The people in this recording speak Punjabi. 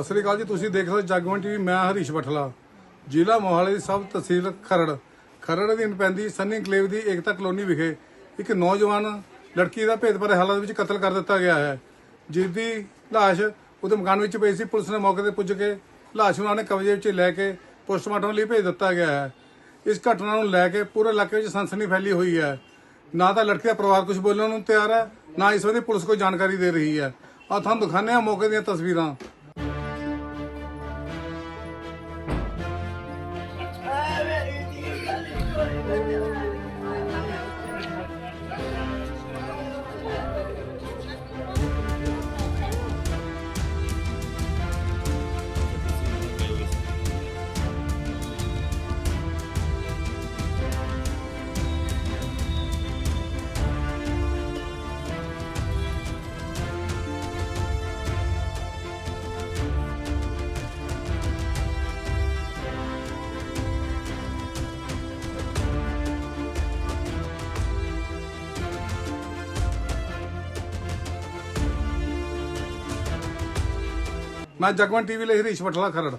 ਸਤਿ ਸ੍ਰੀ ਅਕਾਲ ਜੀ, ਤੁਸੀਂ ਦੇਖ ਰਹੇ ਹੋ ਜਗਵੰਤ ਟੀਵੀ, ਮੈਂ ਹਰੀਸ਼ ਬਠਲਾ। ਜ਼ਿਲ੍ਹਾ ਮੋਹਾਲੀ ਦੀ ਸਬ ਤਹਿਸੀਲ ਖਰੜ। ਖਰੜ ਅਧੀਨ ਪੈਂਦੀ ਸੰਨੀ ਕਲੇਵ ਦੀ ਏਕਤਾ ਕਲੋਨੀ ਵਿਖੇ ਇੱਕ ਨੌਜਵਾਨ ਲੜਕੀ ਦਾ ਭੇਦ ਹਾਲਤ ਵਿੱਚ ਕਤਲ ਕਰ ਦਿੱਤਾ ਗਿਆ ਹੈ। ਜਿਸ ਦੀ ਲਾਸ਼ ਉਹਦੇ ਮਕਾਨ ਵਿੱਚ ਪਈ ਸੀ। ਪੁਲਿਸ ਨੇ ਮੌਕੇ ਤੇ ਪੁੱਜ ਕੇ ਲਾਸ਼ ਨੂੰ ਨੇ ਕਬਜ਼ੇ ਵਿੱਚ ਲੈ ਕੇ ਪੋਸਟਮਾਰਟਮ ਲਈ ਭੇਜ ਦਿੱਤਾ ਗਿਆ ਹੈ। ਇਸ ਘਟਨਾ ਨੂੰ ਲੈ ਕੇ ਪੂਰੇ ਇਲਾਕੇ ਵਿੱਚ ਸਨਸਨੀ ਫੈਲੀ ਹੋਈ ਹੈ। ਨਾ ਤਾਂ ਲੜਕੀ ਦਾ ਪਰਿਵਾਰ ਕੁਝ ਬੋਲਣ ਨੂੰ ਤਿਆਰ ਹੈ, ਨਾ ਇਸ ਸੰਬੰਧੀ ਪੁਲਿਸ ਕੋਈ ਜਾਣਕਾਰੀ ਦੇ ਰਹੀ ਹੈ। ਆ ਤੁਹਾਨੂੰ ਦਿਖਾਉਂਦੇ ਹਾਂ ਮੌਕੇ ਦੀਆਂ ਤਸਵੀਰਾਂ। ਮੈਂ ਜਗਵੰਤ ਟੀਵੀ ਲਈ ਹਰੀਸ਼ ਬਠਲਾ ਖਰੜ